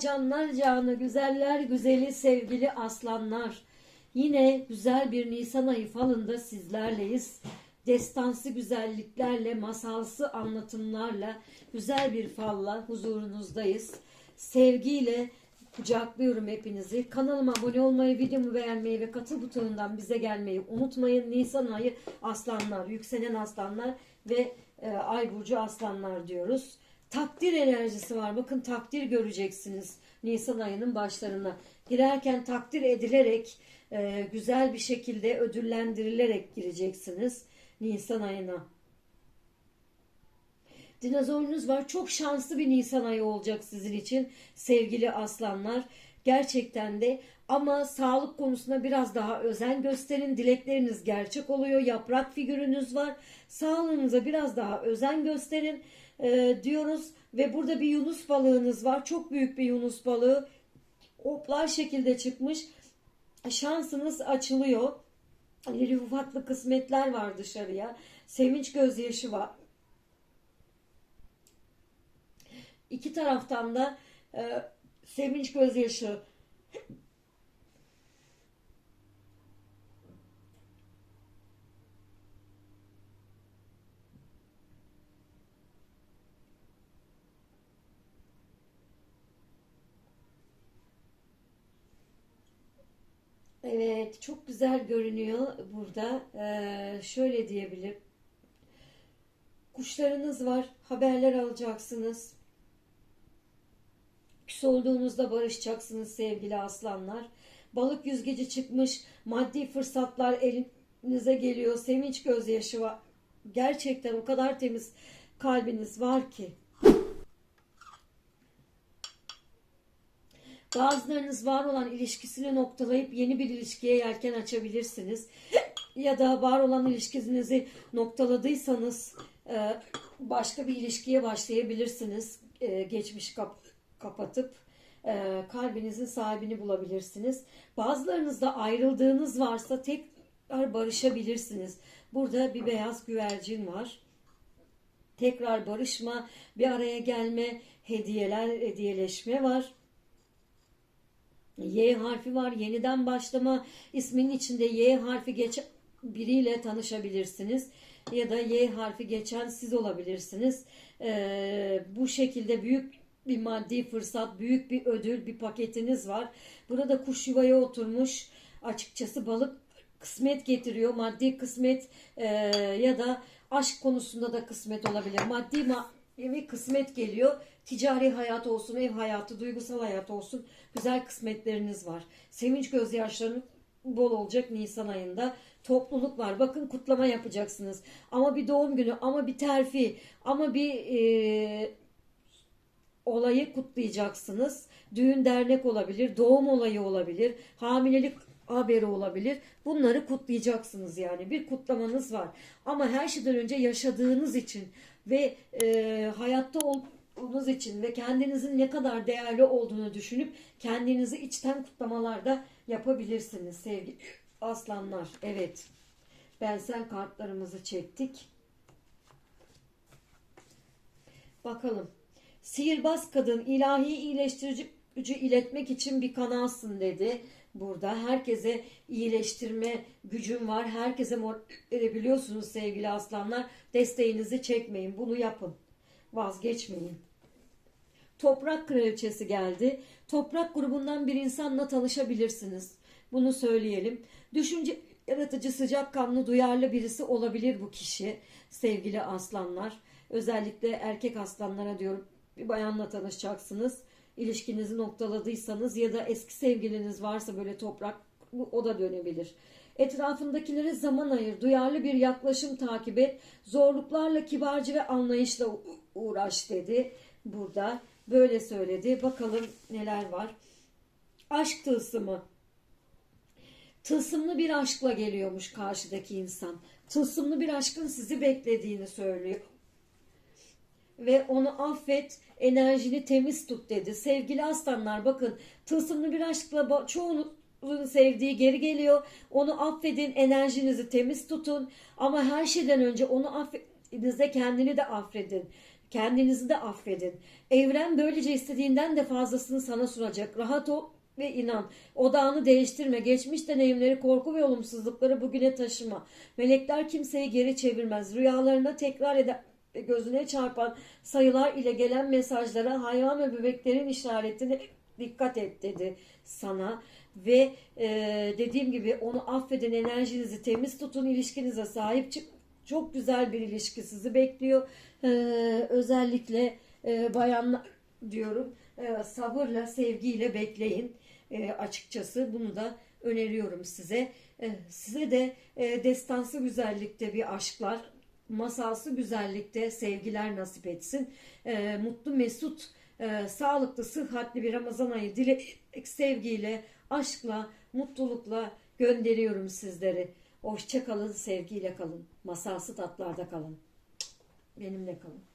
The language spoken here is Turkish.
Canlar canı, güzeller güzeli sevgili aslanlar. Yine güzel bir Nisan ayı falında sizlerleyiz. Destansı güzelliklerle, masalsı anlatımlarla, güzel bir falla huzurunuzdayız. Sevgiyle kucaklıyorum hepinizi. Kanalıma abone olmayı, videomu beğenmeyi ve katıl butonundan bize gelmeyi unutmayın. Nisan ayı aslanlar, yükselen aslanlar ve e, ay burcu aslanlar diyoruz. Takdir enerjisi var. Bakın takdir göreceksiniz Nisan ayının başlarına. Girerken takdir edilerek, e, güzel bir şekilde ödüllendirilerek gireceksiniz Nisan ayına. Dinozorunuz var. Çok şanslı bir Nisan ayı olacak sizin için sevgili aslanlar. Gerçekten de ama sağlık konusunda biraz daha özen gösterin. Dilekleriniz gerçek oluyor. Yaprak figürünüz var. Sağlığınıza biraz daha özen gösterin e, diyoruz. Ve burada bir yunus balığınız var. Çok büyük bir yunus balığı. Oplar şekilde çıkmış. Şansınız açılıyor. İri ufaklı kısmetler var dışarıya. Sevinç gözyaşı var. İki taraftan da e, sevinç gözyaşı Evet, çok güzel görünüyor burada. Ee, şöyle diyebilirim. Kuşlarınız var, haberler alacaksınız. Küs olduğunuzda barışacaksınız sevgili aslanlar. Balık yüzgeci çıkmış, maddi fırsatlar elinize geliyor, sevinç gözyaşı var. Gerçekten o kadar temiz kalbiniz var ki. Bazılarınız var olan ilişkisini noktalayıp yeni bir ilişkiye yelken açabilirsiniz. Ya da var olan ilişkinizi noktaladıysanız e, başka bir ilişkiye başlayabilirsiniz. E, Geçmişi kap- kapatıp e, kalbinizin sahibini bulabilirsiniz. Bazılarınızda ayrıldığınız varsa tekrar barışabilirsiniz. Burada bir beyaz güvercin var tekrar barışma, bir araya gelme, hediyeler, hediyeleşme var. Y harfi var. Yeniden başlama. isminin içinde Y harfi geçen biriyle tanışabilirsiniz. Ya da Y harfi geçen siz olabilirsiniz. Ee, bu şekilde büyük bir maddi fırsat, büyük bir ödül, bir paketiniz var. Burada kuş yuvaya oturmuş. Açıkçası balık kısmet getiriyor. Maddi kısmet e, ya da aşk konusunda da kısmet olabilir. Maddi manevi kısmet geliyor. Ticari hayat olsun, ev hayatı, duygusal hayat olsun. Güzel kısmetleriniz var. Sevinç gözyaşlarının bol olacak Nisan ayında. Topluluk var. Bakın kutlama yapacaksınız. Ama bir doğum günü, ama bir terfi, ama bir e, olayı kutlayacaksınız. Düğün dernek olabilir, doğum olayı olabilir, hamilelik haberi olabilir. Bunları kutlayacaksınız yani. Bir kutlamanız var. Ama her şeyden önce yaşadığınız için ve e, hayatta olduğunuz için ve kendinizin ne kadar değerli olduğunu düşünüp kendinizi içten kutlamalarda yapabilirsiniz sevgili aslanlar. Evet. Bensel kartlarımızı çektik. Bakalım. Sihirbaz kadın ilahi iyileştirici gücü iletmek için bir kanalsın dedi. Burada herkese iyileştirme gücüm var. Herkese mor edebiliyorsunuz sevgili aslanlar. Desteğinizi çekmeyin. Bunu yapın. Vazgeçmeyin. Toprak kraliçesi geldi. Toprak grubundan bir insanla tanışabilirsiniz. Bunu söyleyelim. Düşünce yaratıcı, sıcakkanlı, duyarlı birisi olabilir bu kişi sevgili aslanlar. Özellikle erkek aslanlara diyorum bir bayanla tanışacaksınız. İlişkinizi noktaladıysanız ya da eski sevgiliniz varsa böyle toprak o da dönebilir. Etrafındakilere zaman ayır, duyarlı bir yaklaşım takip et, zorluklarla kibarca ve anlayışla uğraş dedi burada. Böyle söyledi. Bakalım neler var. Aşk tılsımı. Tılsımlı bir aşkla geliyormuş karşıdaki insan. Tılsımlı bir aşkın sizi beklediğini söylüyor. Ve onu affet, enerjini temiz tut dedi. Sevgili aslanlar bakın tılsımlı bir aşkla çoğunun sevdiği geri geliyor. Onu affedin, enerjinizi temiz tutun. Ama her şeyden önce onu affettiğinizde kendini de affedin. Kendinizi de affedin. Evren böylece istediğinden de fazlasını sana sunacak. Rahat ol ve inan. Odağını değiştirme. Geçmiş deneyimleri, korku ve olumsuzlukları bugüne taşıma. Melekler kimseyi geri çevirmez. Rüyalarına tekrar eden ve gözüne çarpan sayılar ile gelen mesajlara hayvan ve bebeklerin işaretine dikkat et dedi sana. Ve e, dediğim gibi onu affedin enerjinizi temiz tutun ilişkinize sahip çık. Çok güzel bir ilişki sizi bekliyor. E, özellikle e, bayanlar diyorum e, sabırla sevgiyle bekleyin. E, açıkçası bunu da öneriyorum size. E, size de e, destansı güzellikte bir aşklar masalsı güzellikte sevgiler nasip etsin. E, mutlu, mesut, e, sağlıklı, sıhhatli bir Ramazan ayı dilek, sevgiyle, aşkla, mutlulukla gönderiyorum sizleri. Hoşça kalın, sevgiyle kalın. Masalsı tatlarda kalın. Benimle kalın.